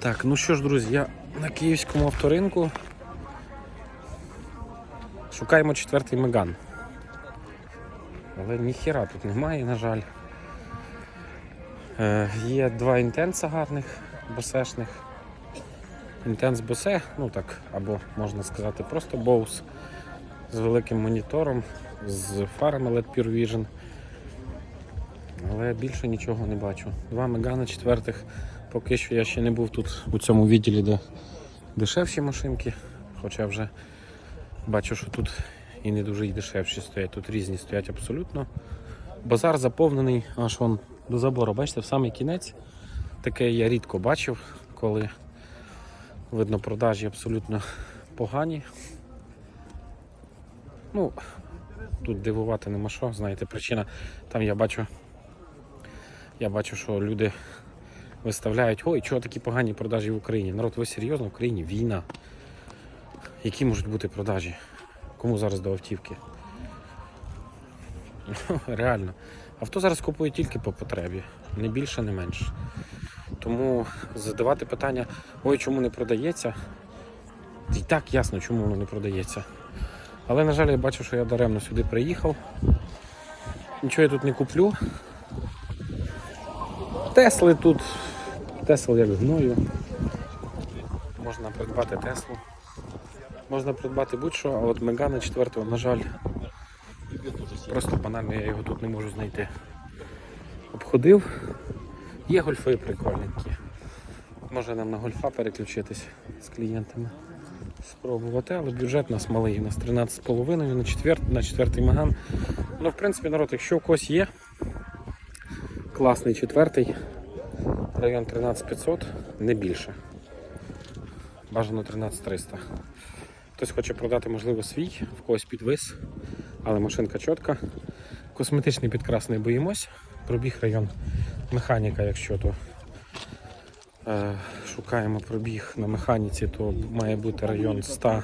Так, ну що ж, друзі, я на київському авторинку. Шукаємо четвертий Меган. Але ніхіра тут немає, на жаль. Е, є два інтенса гарних, босешних. Інтенс босе, ну так, або можна сказати, просто боус з великим монітором, з фарами LED Pure Vision. Але більше нічого не бачу. Два мегана четвертих. Поки що я ще не був тут у цьому відділі, де дешевші машинки. Хоча вже бачу, що тут і не дуже й дешевші стоять. Тут різні стоять абсолютно. Базар заповнений аж вон до забору. Бачите, в самий кінець. Таке я рідко бачив, коли видно продажі абсолютно погані. Ну, тут дивувати нема що, знаєте, причина. Там я бачу, я бачу, що люди виставляють, ой, чого такі погані продажі в Україні. Народ, ви серйозно, в Україні війна. Які можуть бути продажі? Кому зараз до автівки? Ну, Реально. Авто зараз купують тільки по потребі, не більше, не менше. Тому задавати питання, ой, чому не продається? І так ясно, чому воно не продається. Але, на жаль, я бачу, що я даремно сюди приїхав. Нічого я тут не куплю. Тесли тут. Тесл як гною. Можна придбати Теслу. Можна придбати будь-що, а от Мегана 4, на жаль, просто банально я його тут не можу знайти. Обходив. Є гольфи прикольненькі. Може нам на гольфа переключитись з клієнтами. Спробувати, але бюджет у нас малий, у нас 13,5 на четвертий, на четвертий Меган. Ну, в принципі, народ, якщо у когось є класний четвертий, район 13500, не більше. Бажано 13300. Хтось хоче продати, можливо, свій, в когось підвис, але машинка чітка. Косметичний підкрас не боїмось. Пробіг район механіка, якщо то е, шукаємо пробіг на механіці, то має бути район 100.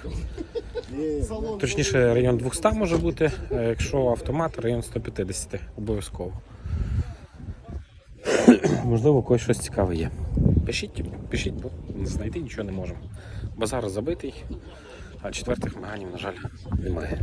Точніше, район 200 може бути, якщо автомат, район 150 обов'язково. Можливо, у когось щось цікаве є. Пишіть, пишіть, бо знайти нічого не можемо. Базар забитий, а четвертих меганів, на жаль, немає.